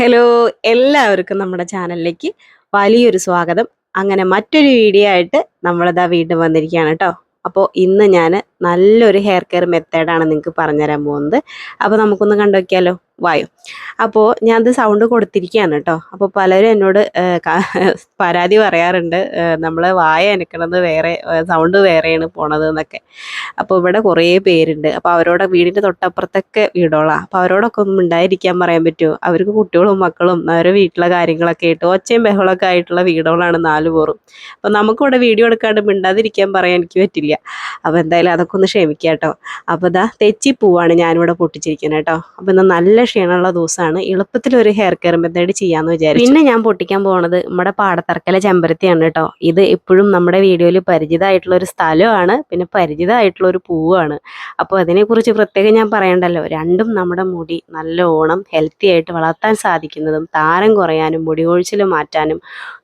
Hello എല്ലാവർക്കും നമ്മുടെ ചാനലിലേക്ക് വലിയൊരു സ്വാഗതം. അങ്ങനെ മറ്റൊരു വീഡിയോ ആയിട്ട് നമ്മളിതാ വീണ്ടും വന്നിരിക്കുകയാണ് കേട്ടോ. അപ്പോൾ ഇന്ന് ഞാൻ നല്ലൊരു ഹെയർ കെയർ മെത്തേഡാണ് നിങ്ങൾക്ക് പറഞ്ഞുതരാൻ പോകുന്നത്. അപ്പോൾ നമുക്കൊന്ന് കണ്ടു നോക്കിയാലോ വായു. അപ്പോൾ ഞാൻ ഞാനത് സൗണ്ട് കൊടുത്തിരിക്കുകയാണ് കേട്ടോ അപ്പോൾ പലരും എന്നോട് പരാതി പറയാറുണ്ട്. നമ്മൾ വായ അനക്കണത് വേറെ സൗണ്ട് വേറെയാണ് പോണത് എന്നൊക്കെ. അപ്പോൾ ഇവിടെ കുറേ പേരുണ്ട്. അപ്പോൾ അവരോട് വീടിന്റെ തൊട്ടപ്പുറത്തൊക്കെ വീടുകളാണ് അപ്പോൾ അവരോടൊക്കെ ഒന്നും ഉണ്ടായിരിക്കാൻ പറയാൻ പറ്റുമോ അവർക്ക് കുട്ടികളും മക്കളും അവരുടെ വീട്ടിലെ കാര്യങ്ങളൊക്കെ ആയിട്ട് ഒച്ചയും ബഹളമൊക്കെ ആയിട്ടുള്ള വീടുകളാണ് നാല് പോറും അപ്പോൾ നമുക്കിവിടെ വീഡിയോ എടുക്കാണ്ട് മിണ്ടാതിരിക്കാൻ പറയാൻ എനിക്ക് പറ്റില്ല. അപ്പോൾ എന്തായാലും അതൊക്കെ ഒന്ന് ക്ഷമിക്കുക കേട്ടോ അപ്പോൾ ഇതാ തെച്ചിപ്പൂവാണ് ഞാനിവിടെ പൊട്ടിച്ചിരിക്കുന്നത് കേട്ടോ. അപ്പോൾ ഇന്ന് നല്ല ക്ഷീണമുള്ള ദിവസമാണ്. എളുപ്പത്തിൽ ഒരു ഹെയർ കെയർ മെത്തേഡ് ചെയ്യാമെന്ന് വിചാരിച്ചു. പിന്നെ ഞാൻ പൊട്ടിക്കാൻ പോകുന്നത് നമ്മുടെ പാടത്തറക്കല ചെമ്പരത്തിയാണ് കേട്ടോ. ഇത് എപ്പോഴും നമ്മുടെ വീഡിയോയിൽ പരിചിതമായിട്ടുള്ള ഒരു സ്ഥലമാണ്. പിന്നെ പരിചിതമായിട്ടുള്ള ഒരു പൂവാണ്. അപ്പോൾ അതിനെക്കുറിച്ച് പ്രത്യേകം ഞാൻ പറയണ്ടല്ലോ. രണ്ടും നമ്മുടെ മുടി നല്ല ഓണം ഹെൽത്തി ആയിട്ട് വളർത്താൻ സാധിക്കുന്നതും താരം കുറയാനും മുടി കൊഴിച്ചിൽ മാറ്റാനും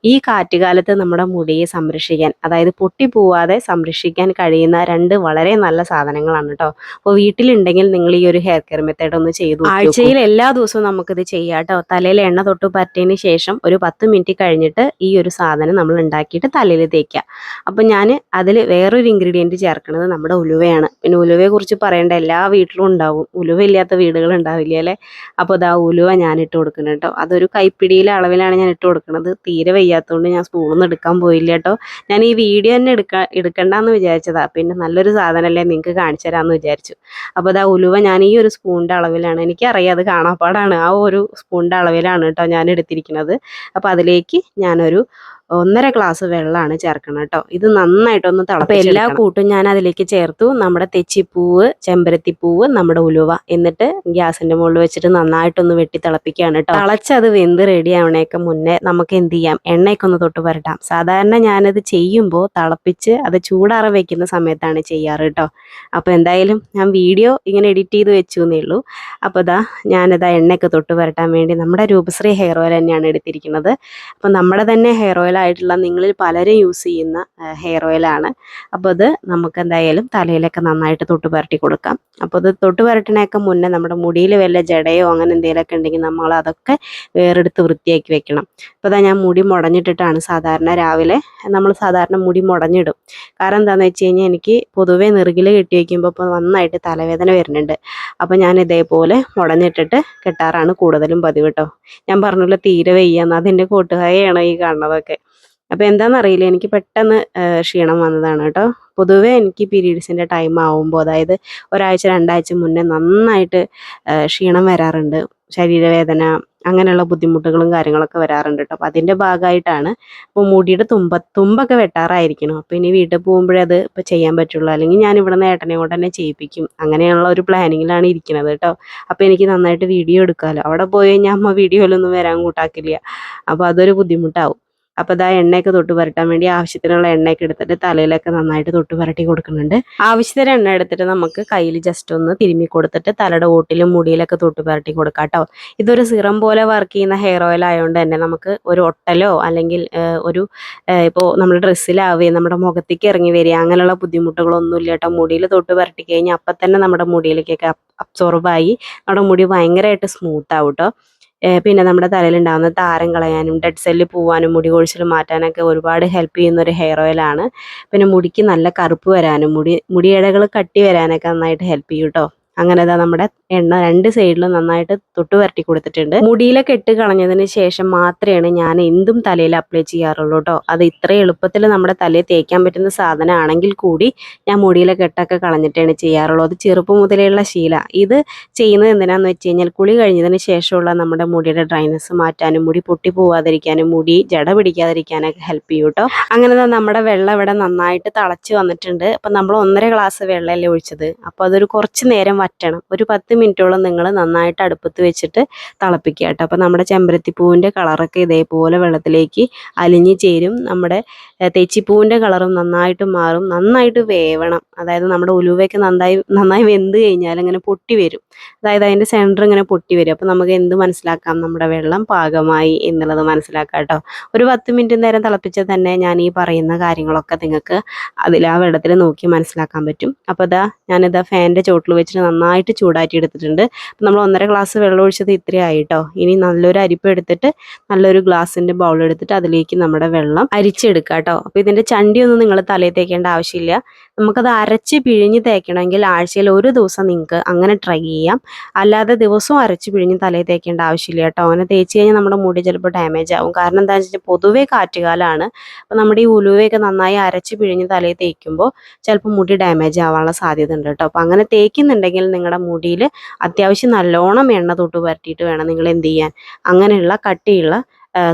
ഈ കാറ്റുകാലത്ത് നമ്മുടെ മുടിയെ സംരക്ഷിക്കാൻ അതായത് പൊട്ടിപ്പോവാതെ സംരക്ഷിക്കാൻ കഴിയുന്ന രണ്ട് വളരെ നല്ല സാധനങ്ങളാണ് കേട്ടോ അപ്പോൾ വീട്ടിലുണ്ടെങ്കിൽ നിങ്ങൾ ഈ ഒരു ഹെയർ കെയർ മെത്തേഡ് ഒന്ന് ചെയ്തു ആഴ്ചയിൽ എല്ലാ ദിവസവും നമുക്കിത് ചെയ്യാം കേട്ടോ തലയിൽ എണ്ണ തൊട്ട് പറ്റിയതിന് ശേഷം ഒരു പത്ത് മിനിറ്റ് കഴിഞ്ഞിട്ട് ഈ ഒരു സാധനം നമ്മൾ ഉണ്ടാക്കിയിട്ട് തലയിൽ തേക്കുക അപ്പം ഞാൻ അതിൽ വേറൊരു ഇൻഗ്രീഡിയന്റ് ചേർക്കുന്നത് നമ്മുടെ ഉലുവയാണ്. പിന്നെ ഉലുവയെ കുറിച്ച് പറയേണ്ട എല്ലാ വീട്ടിലും ഉണ്ടാവും. ഉലുവ ഇല്ലാത്ത വീടുകൾ ഉണ്ടാവില്ല അല്ലേ? അപ്പോൾ ഇതാ ഉലുവ ഞാൻ ഇട്ട് കൊടുക്കുന്നത് കേട്ടോ അതൊരു കൈപ്പിടിയിലെ അളവിലാണ് ഞാൻ ഇട്ട് കൊടുക്കുന്നത്. തീരെ വയ്യാത്തതുകൊണ്ട് ഞാൻ സ്പൂണൊന്നും എടുക്കാൻ പോയില്ല കേട്ടോ ഞാൻ ഈ വീഡിയോ തന്നെ എടുക്ക എടുക്കണ്ടെന്ന് വിചാരിച്ചതാ. പിന്നെ നല്ലൊരു സാധനമല്ലേ നിങ്ങൾക്ക് കാണിച്ചു തരാമെന്ന് വിചാരിച്ചു. അപ്പോൾ ഇതാ ഉലുവ ഞാൻ ഈ ഒരു സ്പൂണിന്റെ അളവിലാണ്. എനിക്കറിയാം അത് കാണാപ്പാടാണ്. ആ ഒരു സ്പൂണിന്റെ അളവിലാണ് കേട്ടോ ഞാൻ എടുത്തിരിക്കുന്നത്. അപ്പോൾ അതിലേക്ക് ഞാനൊരു ഒന്നര ഗ്ലാസ് വെള്ളമാണ് ചേർക്കണം കേട്ടോ. ഇത് നന്നായിട്ടൊന്ന് തിളപ്പം എല്ലാ കൂട്ടും ഞാൻ അതിലേക്ക് ചേർത്തു. നമ്മുടെ തെച്ചിപ്പൂവ് ചെമ്പരത്തിപ്പൂവ് നമ്മുടെ ഉലുവ. എന്നിട്ട് ഗ്യാസിന്റെ മുകളിൽ വെച്ചിട്ട് നന്നായിട്ടൊന്ന് വെട്ടി തിളപ്പിക്കുകയാണ് കേട്ടോ. തിളച്ചത് വെന്ത് റെഡി ആവണേക്ക് മുന്നേ നമുക്ക് എന്ത് ചെയ്യാം? എണ്ണയൊക്കെ ഒന്ന് തൊട്ട് പുരട്ടാം. സാധാരണ ഞാനത് ചെയ്യുമ്പോൾ തിളപ്പിച്ച് അത് ചൂടാറ വെക്കുന്ന സമയത്താണ് ചെയ്യാറ് കേട്ടോ. അപ്പോൾ എന്തായാലും ഞാൻ വീഡിയോ ഇങ്ങനെ എഡിറ്റ് ചെയ്ത് വെച്ചു എന്നേ ഉള്ളൂ. അപ്പോൾ ഇതാ ആ എണ്ണയൊക്കെ തൊട്ട് പുരട്ടാൻ വേണ്ടി നമ്മുടെ രൂപശ്രീ ഹെയർ ഓയിൽ തന്നെയാണ് എടുത്തിരിക്കുന്നത്. അപ്പോൾ നമ്മുടെ തന്നെ ഹെയർ ഓയിൽ ആയിട്ടുള്ള നിങ്ങളിൽ പലരും യൂസ് ചെയ്യുന്ന ഹെയർ ഓയിലാണ് അപ്പോൾ അത് നമുക്ക് എന്തായാലും തലയിലൊക്കെ നന്നായിട്ട് തൊട്ട് പുരട്ടി കൊടുക്കാം. അപ്പോൾ അത് തൊട്ട് പുരട്ടണേക്കെ മുന്നേ നമ്മുടെ മുടിയിൽ വല്ല ജടയോ അങ്ങനെ എന്തെങ്കിലുമൊക്കെ ഉണ്ടെങ്കിൽ നമ്മൾ അതൊക്കെ വേറെടുത്ത് വൃത്തിയാക്കി വെക്കണം. അപ്പോൾ അതാ ഞാൻ മുടി മുടഞ്ഞിട്ടിട്ടാണ് സാധാരണ രാവിലെ നമ്മൾ സാധാരണ മുടി മുടഞ്ഞിടും. കാരണം എന്താണെന്ന് വെച്ച് കഴിഞ്ഞാൽ എനിക്ക് പൊതുവേ നെറുകിൽ കെട്ടി വയ്ക്കുമ്പോൾ ഇപ്പോൾ നന്നായിട്ട് തലവേദന വരുന്നുണ്ട്. അപ്പോൾ ഞാൻ ഇതേപോലെ മുടഞ്ഞിട്ടിട്ട് കെട്ടാറാണ് കൂടുതലും പതിവ് കേട്ടോ ഞാൻ പറഞ്ഞല്ലോ തീരെ വയ്യാന്ന് അതിന്റെ കൂട്ടുകാരെയാണ് ഈ കാണുന്നതൊക്കെ. അപ്പോൾ എന്താണെന്നറിയില്ല എനിക്ക് പെട്ടെന്ന് ക്ഷീണം വന്നതാണ് കേട്ടോ. പൊതുവേ എനിക്ക് പീരീഡ്സിന്റെ ടൈം ആവുമ്പോൾ അതായത് ഒരാഴ്ച രണ്ടാഴ്ച മുന്നേ നന്നായിട്ട് ക്ഷീണം വരാറുണ്ട്. ശരീരവേദന അങ്ങനെയുള്ള ബുദ്ധിമുട്ടുകളും കാര്യങ്ങളൊക്കെ വരാറുണ്ട് കേട്ടോ. അപ്പോൾ അതിന്റെ ഭാഗമായിട്ടാണ് അപ്പോൾ മുടിയുടെ തുമ്പ തുമ്പൊക്കെ വെട്ടാറായിരിക്കണം. അപ്പോൾ ഇനി വീട്ടിൽ പോകുമ്പോഴേ അത് ഇപ്പോൾ ചെയ്യാൻ പറ്റുള്ളൂ. അല്ലെങ്കിൽ ഞാൻ ഇവിടെ നേട്ടനെ കൊണ്ട് തന്നെ ചെയ്യിപ്പിക്കും. അങ്ങനെയുള്ള ഒരു പ്ലാനിങ്ങിലാണ് ഇരിക്കുന്നത് കേട്ടോ. അപ്പോൾ എനിക്ക് നന്നായിട്ട് വീഡിയോ എടുക്കാമല്ലോ അവിടെ പോയി കഴിഞ്ഞാൽ അമ്മ വീഡിയോയിലൊന്നും വരാൻ കൂട്ടാക്കില്ല. അപ്പോൾ അതൊരു ബുദ്ധിമുട്ടാവും. അപ്പോൾ ഇതാ എണ്ണയൊക്കെ തൊട്ട് പുരട്ടാൻ വേണ്ടി ആവശ്യത്തിനുള്ള എണ്ണയൊക്കെ എടുത്തിട്ട് തലയിലൊക്കെ നന്നായിട്ട് തൊട്ട് പുരട്ടി കൊടുക്കുന്നുണ്ട്. ആവശ്യത്തിന് എണ്ണ എടുത്തിട്ട് നമുക്ക് കയ്യിൽ ജസ്റ്റ് ഒന്ന് തിരുമ്മി കൊടുത്തിട്ട് തലയുടെ ഓട്ടിലും മുടിയിലൊക്കെ തൊട്ട് പുരട്ടി കൊടുക്കാം കേട്ടോ ഇതൊരു സിറം പോലെ വർക്ക് ചെയ്യുന്ന ഹെയർ ഓയിൽ ആയതുകൊണ്ട് തന്നെ നമുക്ക് ഒരു ഒട്ടലോ അല്ലെങ്കിൽ ഒരു ഇപ്പോൾ നമ്മുടെ ഡ്രസ്സിലാവുകയും നമ്മുടെ മുഖത്തേക്ക് ഇറങ്ങി വരിക അങ്ങനെയുള്ള ബുദ്ധിമുട്ടുകളൊന്നും ഇല്ല കേട്ടോ മുടിയിൽ തൊട്ട് പുരട്ടി കഴിഞ്ഞാൽ അപ്പം തന്നെ നമ്മുടെ മുടിയിലേക്കൊക്കെ അബ്സോർബായി നമ്മുടെ മുടി ഭയങ്കരമായിട്ട് സ്മൂത്ത് ആവും കേട്ടോ പിന്നെ നമ്മുടെ തലയിലുണ്ടാകുന്ന താരം കളയാനും ഡെഡ് സെല്ല് പോവാനും മുടി കൊഴിച്ചിൽ മാറ്റാനൊക്കെ ഒരുപാട് ഹെൽപ്പ് ചെയ്യുന്ന ഒരു ഹെയർ ഓയിലാണ് പിന്നെ മുടിക്ക് നല്ല കറുപ്പ് വരാനും മുടി മുടിയിഴകൾ കട്ടി വരാനൊക്കെ നന്നായിട്ട് ഹെൽപ്പ് ചെയ്യും കേട്ടോ അങ്ങനെ ഇതാ നമ്മുടെ എണ്ണ രണ്ട് സൈഡിലും നന്നായിട്ട് തൊട്ട് വരട്ടി കൊടുത്തിട്ടുണ്ട്. മുടിയിലൊക്കെ ഇട്ട് കളഞ്ഞതിന് ശേഷം മാത്രമാണ് ഞാൻ എന്തും തലയിൽ അപ്ലൈ ചെയ്യാറുള്ളൂ കേട്ടോ അത് ഇത്ര എളുപ്പത്തിൽ നമ്മുടെ തലയിൽ തേക്കാൻ പറ്റുന്ന സാധനമാണെങ്കിൽ കൂടി ഞാൻ മുടിയിലെ കെട്ടൊക്കെ കളഞ്ഞിട്ടാണ് ചെയ്യാറുള്ളൂ. അത് ചെറുപ്പം മുതലേയുള്ള ശീല. ഇത് ചെയ്യുന്നത് എന്തിനാന്ന് വെച്ച് കഴിഞ്ഞാൽ കുളി കഴിഞ്ഞതിന് ശേഷമുള്ള നമ്മുടെ മുടിയുടെ ഡ്രൈനസ് മാറ്റാനും മുടി പൊട്ടി പോവാതിരിക്കാനും മുടി ജട പിടിക്കാതിരിക്കാനൊക്കെ ഹെൽപ്പ് ചെയ്യും കേട്ടോ അങ്ങനെ നമ്മുടെ വെള്ളം ഇവിടെ നന്നായിട്ട് തളച്ച് വന്നിട്ടുണ്ട്. അപ്പം നമ്മൾ ഒന്നര ഗ്ലാസ് വെള്ളമല്ലേ ഒഴിച്ചത്. അപ്പോൾ അതൊരു കുറച്ച് നേരം വറ്റണം ഒരു പത്ത് മിനിറ്റോളം നിങ്ങൾ നന്നായിട്ട് അടുപ്പത്ത് വെച്ചിട്ട് തിളപ്പിക്കുക കേട്ടോ. അപ്പോൾ നമ്മുടെ ചെമ്പരത്തിപ്പൂവിന്റെ കളറൊക്കെ ഇതേപോലെ വെള്ളത്തിലേക്ക് അലിഞ്ഞ് ചേരും. നമ്മുടെ തെച്ചിപ്പൂവിന്റെ കളറും നന്നായിട്ട് മാറും നന്നായിട്ട് വേവണം. അതായത് നമ്മുടെ ഉലുവയൊക്കെ നന്നായി നന്നായി വെന്ത് കഴിഞ്ഞാൽ ഇങ്ങനെ പൊട്ടി വരും. അതായത് അതിന്റെ സെന്റർ ഇങ്ങനെ പൊട്ടി വരും. അപ്പോൾ നമുക്ക് എന്ത് മനസ്സിലാക്കാം? നമ്മുടെ വെള്ളം പാകമായി എന്നുള്ളത് മനസ്സിലാക്കാം കേട്ടോ. ഒരു പത്ത് മിനിറ്റ് നേരം തിളപ്പിച്ചാൽ തന്നെ ഞാൻ ഈ പറയുന്ന കാര്യങ്ങളൊക്കെ നിങ്ങൾക്ക് അതിൽ ആ വെള്ളത്തിൽ നോക്കി മനസ്സിലാക്കാൻ പറ്റും. അപ്പോൾ ഇതാ ഞാനിതാ ഫാനിന്റെ ചോട്ടിൽ വെച്ചിട്ട് നന്നായിട്ട് ചൂടാറ്റി എടുത്തിട്ടുണ്ട്. അപ്പോൾ നമ്മൾ ഒന്നര ഗ്ലാസ് വെള്ളം ഒഴിച്ചത് ഇത്രയായി ആയിട്ടോ ഇനി നല്ലൊരു അരിപ്പ് എടുത്തിട്ട് നല്ലൊരു ഗ്ലാസിന്റെ ബൗൾ എടുത്തിട്ട് അതിലേക്ക് നമ്മുടെ വെള്ളം അരിച്ചെടുക്കുക കേട്ടോ. അപ്പോൾ ഇതിന്റെ ചണ്ടിയൊന്നും നിങ്ങൾ തലയിൽ തേക്കേണ്ട ആവശ്യമില്ല. നമുക്കത് അരച്ച് പിഴിഞ്ഞ് തേക്കണമെങ്കിൽ ആഴ്ചയിൽ ഒരു ദിവസം നിങ്ങൾക്ക് അങ്ങനെ ട്രൈ ചെയ്യാം. അല്ലാതെ ദിവസവും അരച്ച് പിഴിഞ്ഞ് തലയിൽ തേക്കേണ്ട ആവശ്യമില്ല കേട്ടോ. അങ്ങനെ തേച്ച് കഴിഞ്ഞാൽ നമ്മുടെ മുടി ചിലപ്പോൾ ഡാമേജ് ആവും. കാരണം എന്താണെന്ന് വെച്ചാൽ പൊതുവേ കാറ്റുകാലമാണ് അപ്പോൾ നമ്മുടെ ഈ ഉലുവയൊക്കെ നന്നായി അരച്ച് പിഴിഞ്ഞ് തലയിൽ തേക്കുമ്പോൾ ചിലപ്പോൾ മുടി ഡാമേജ് ആവാനുള്ള സാധ്യത ഉണ്ട് കേട്ടോ. അപ്പോൾ അങ്ങനെ തേക്കുന്നുണ്ടെങ്കിൽ നിങ്ങളുടെ മുടിയിൽ അത്യാവശ്യം നല്ലോണം എണ്ണ തൊട്ട് പരട്ടിയിട്ട് വേണം നിങ്ങൾ എന്ത് ചെയ്യാൻ. അങ്ങനെയുള്ള കട്ടിയുള്ള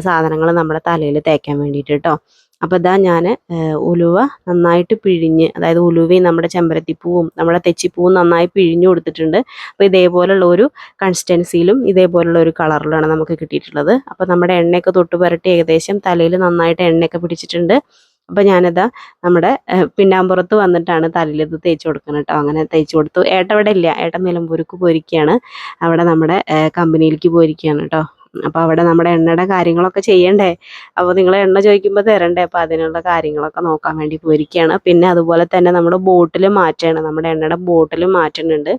സാധനങ്ങൾ നമ്മുടെ തലയിൽ തേക്കാൻ വേണ്ടിയിട്ട് കേട്ടോ. അപ്പോൾ ഇതാ ഞാൻ ഉലുവ നന്നായിട്ട് പിഴിഞ്ഞ് അതായത് ഉലുവയും നമ്മുടെ ചെമ്പരത്തിപ്പൂവും നമ്മുടെ തെച്ചിപ്പൂവും നന്നായി പിഴിഞ്ഞു കൊടുത്തിട്ടുണ്ട്. അപ്പോൾ ഇതേപോലുള്ള ഒരു കൺസിസ്റ്റൻസിയിലും ഇതേപോലുള്ള ഒരു കളറിലാണ് നമുക്ക് കിട്ടിയിട്ടുള്ളത്. അപ്പോൾ നമ്മുടെ എണ്ണയൊക്കെ തൊട്ട് പുരട്ടി ഏകദേശം തലയിൽ നന്നായിട്ട് എണ്ണയൊക്കെ പിടിച്ചിട്ടുണ്ട്. അപ്പോൾ ഞാനിതാ നമ്മുടെ പിന്നാമ്പുറത്ത് വന്നിട്ടാണ് തലയിൽ ഇത് തേച്ച് കൊടുക്കുന്നത് കേട്ടോ. അങ്ങനെ തേച്ച് കൊടുത്തു. ഏട്ട ഇവിടെ ഇല്ല. ഏട്ടൻ നിലമ്പൂർക്ക് പോയിരിക്കുകയാണ്. അവിടെ നമ്മുടെ കമ്പനിയിലേക്ക് പോയിരിക്കുകയാണ് കേട്ടോ. അപ്പോൾ അവിടെ നമ്മുടെ എണ്ണയുടെ കാര്യങ്ങളൊക്കെ ചെയ്യണ്ടേ? അപ്പോൾ നിങ്ങൾ എണ്ണ ചോദിക്കുമ്പോൾ തരണ്ടേ? അപ്പോൾ അതിനുള്ള കാര്യങ്ങളൊക്കെ നോക്കാൻ വേണ്ടി പോയിരിക്കുകയാണ് പിന്നെ അതുപോലെ തന്നെ നമ്മുടെ ബോട്ടിൽ മാറ്റാണ് നമ്മുടെ എണ്ണയുടെ ബോട്ടിൽ മാറ്റുന്നുണ്ട്.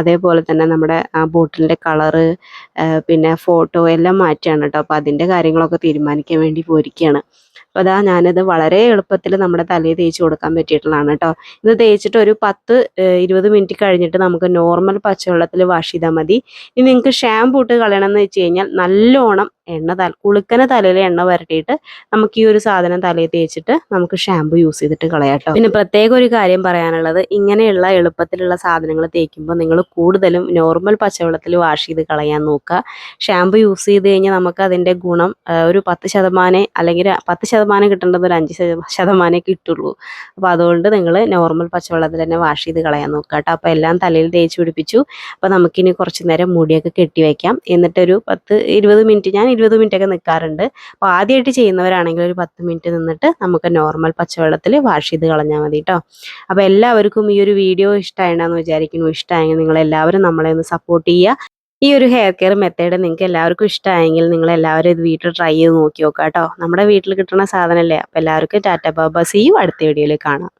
അതേപോലെ തന്നെ നമ്മുടെ ആ ബോട്ടിലിന്റെ കളറ് പിന്നെ ഫോട്ടോ എല്ലാം മാറ്റുകയാണ് കേട്ടോ. അപ്പോൾ അതിന്റെ കാര്യങ്ങളൊക്കെ തീരുമാനിക്കാൻ വേണ്ടി പോയിരിക്കുകയാണ് അപ്പോൾ അതാ ഞാനത് വളരെ എളുപ്പത്തിൽ നമ്മുടെ തലയിൽ തേച്ച് കൊടുക്കാൻ പറ്റിയിട്ടുള്ളതാണ് കേട്ടോ. ഇത് തേച്ചിട്ട് ഒരു പത്ത് ഇരുപത് മിനിറ്റ് കഴിഞ്ഞിട്ട് നമുക്ക് നോർമൽ പച്ചവെള്ളത്തിൽ വാഷ് ചെയ്താൽ മതി. ഇനി നിങ്ങൾക്ക് ഷാമ്പൂ ഇട്ട് കളയണം എന്ന് വെച്ച് കഴിഞ്ഞാൽ നല്ലോണം എണ്ണ തല കുളുക്കനെ തലയിൽ എണ്ണ വരട്ടിയിട്ട് നമുക്ക് ഈ ഒരു സാധനം തലയിൽ തേച്ചിട്ട് നമുക്ക് ഷാമ്പു യൂസ് ചെയ്തിട്ട് കളയാട്ടോ പിന്നെ പ്രത്യേക ഒരു കാര്യം പറയാനുള്ളത് ഇങ്ങനെയുള്ള എളുപ്പത്തിലുള്ള സാധനങ്ങൾ തേക്കുമ്പോൾ നിങ്ങൾ കൂടുതലും നോർമൽ പച്ചവെള്ളത്തിൽ വാഷ് ചെയ്ത് കളയാൻ നോക്കുക. ഷാമ്പു യൂസ് ചെയ്ത് കഴിഞ്ഞാൽ നമുക്ക് അതിന്റെ ഗുണം ഒരു പത്ത് ശതമാനം അല്ലെങ്കിൽ പത്ത് ശതമാനം കിട്ടേണ്ടത് ഒരു അഞ്ച് ശതമാനം കിട്ടുള്ളൂ. അപ്പോൾ അതുകൊണ്ട് നിങ്ങൾ നോർമൽ പച്ചവെള്ളത്തിൽ തന്നെ വാഷ് ചെയ്ത് കളയാൻ നോക്കുക കേട്ടോ അപ്പോൾ എല്ലാം തലയിൽ തേച്ച് പിടിപ്പിച്ചു. അപ്പോൾ നമുക്കിനി കുറച്ച് നേരം മുടിയൊക്കെ കെട്ടി വയ്ക്കാം എന്നിട്ടൊരു പത്ത് ഇരുപത് മിനിറ്റ് ഞാൻ ഇരുപത് മിനിറ്റ് ഒക്കെ നിൽക്കാറുണ്ട് അപ്പോൾ ആദ്യമായിട്ട് ചെയ്യുന്നവരാണെങ്കിൽ ഒരു പത്ത് മിനിറ്റ് നിന്നിട്ട് നമുക്ക് നോർമൽ പച്ചവെള്ളത്തിൽ വാഷ് ചെയ്ത് കളഞ്ഞാൽ മതി കേട്ടോ അപ്പോൾ എല്ലാവർക്കും ഈ ഒരു വീഡിയോ ഇഷ്ടമായിട്ടാന്ന് വിചാരിക്കുന്നു. ഇഷ്ടമായെങ്കിൽ നിങ്ങൾ എല്ലാവരും നമ്മളെ ഒന്ന് സപ്പോർട്ട് ചെയ്യുക ഈ ഒരു ഹെയർ കെയർ മെത്തേഡ് നിങ്ങൾക്ക് എല്ലാവർക്കും ഇഷ്ടമായെങ്കിൽ നിങ്ങൾ എല്ലാവരും ഇത് വീട്ടിൽ ട്രൈ ചെയ്ത് നോക്കി നോക്കാം കേട്ടോ നമ്മുടെ വീട്ടിൽ കിട്ടുന്ന സാധനമല്ലേ അപ്പോൾ എല്ലാവർക്കും ടാറ്റ ബാബ സിയും അടുത്ത വീഡിയോയിൽ കാണാം.